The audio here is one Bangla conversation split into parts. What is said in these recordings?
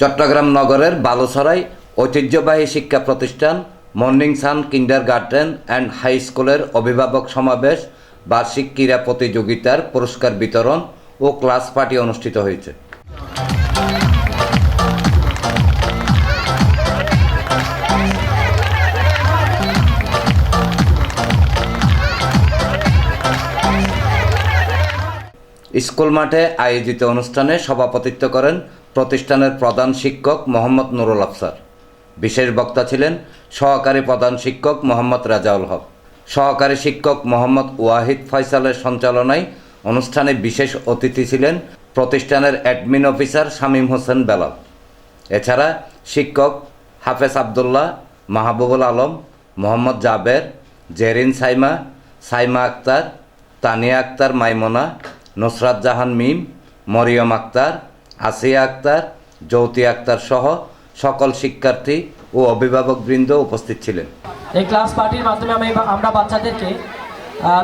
চট্টগ্রাম নগরের বালুসরাই ঐতিহ্যবাহী শিক্ষা প্রতিষ্ঠান Morning Sun kindergarten and high স্কুলের অভিভাবক সমাবেশ, বার্ষিক ক্রীড়া প্রতিযোগিতার পুরস্কার বিতরণ ও ক্লাস পার্টি অনুষ্ঠিত হয়েছে। স্কুল মাঠে আয়োজিত অনুষ্ঠানে সভাপতিত্ব করেন প্রতিষ্ঠানের প্রধান শিক্ষক মোহাম্মদ নুরুল আফসার। বিশেষ বক্তা ছিলেন সহকারী প্রধান শিক্ষক মোহাম্মদ রাজাউল হক। সহকারী শিক্ষক মোহাম্মদ ওয়াহিদ ফয়সালের সঞ্চালনায় অনুষ্ঠানে বিশেষ অতিথি ছিলেন প্রতিষ্ঠানের অ্যাডমিন অফিসার শামীম হোসেন বেলাল। এছাড়া শিক্ষক হাফেজ আবদুল্লাহ, মাহবুবুল আলম, মোহাম্মদ জাবের, জেরিন সাইমা সাইমা আক্তার, তানিয়া আক্তার মাইমনা নুসরাত জাহান মিম, মরিয়ম আক্তার, আসিয়া আক্তার, জ্যোতি আক্তার সহ সকল শিক্ষার্থী ও অভিভাবকবৃন্দ উপস্থিত ছিলেন। এই ক্লাস পার্টির মাধ্যমে আমি আমরা বাচ্চাদেরকে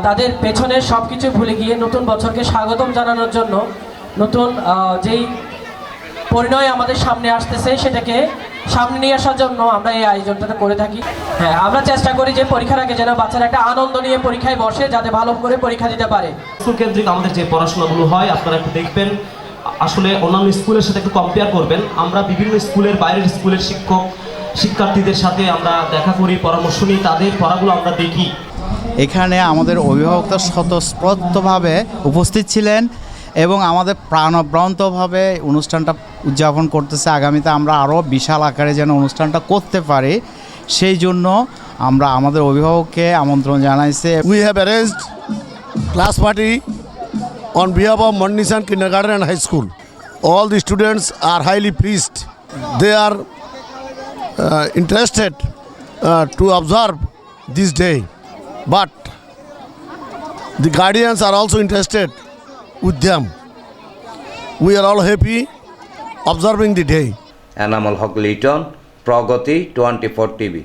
তাদের পেছনের সব কিছু ভুলে গিয়ে নতুন বছরকে স্বাগতম জানানোর জন্য নতুন যেই পরিণয় আমাদের সামনে আসতেছে সেটাকে সামনে নিয়ে আসার জন্য আমরা এই আয়োজনটা করে থাকি। হ্যাঁ আমরা চেষ্টা করি যে পরীক্ষার আগে যেন বাচ্চারা একটা আনন্দ নিয়ে পরীক্ষায় বসে যাতে ভালো করে পরীক্ষা দিতে পারে। স্কুল কেন্দ্রিক আমাদের যে পড়াশোনাগুলো হয় আপনারা একটু দেখবেন। আসলে অন্যান্য স্কুলের সাথে একটু কম্পেয়ার করবেন। আমরা বিভিন্ন স্কুলের বাইরের স্কুলের শিক্ষক শিক্ষার্থীদের সাথে আমরা দেখা করি পরামর্শ নিই তাদের পড়াগুলো আমরা দেখি। এখানে আমাদের অভিভাবকরা স্বতঃস্ফূর্তভাবে উপস্থিত ছিলেন। এবং আমাদের প্রাণব্রন্তভাবে অনুষ্ঠানটা উদযাপন করতেছে। আগামীতে আমরা আরও বিশাল আকারে যেন অনুষ্ঠানটা করতে পারি, সেই জন্য আমরা আমাদের অভিভাবককে আমন্ত্রণ জানাইছে। We have arrange class party on behalf of Morning Sun kindergarten and high school all the students are highly pleased they are interested to observe this day but the guardians are also interested with them. We are all happy observing the day. Haque Liton Pragati twenty four TV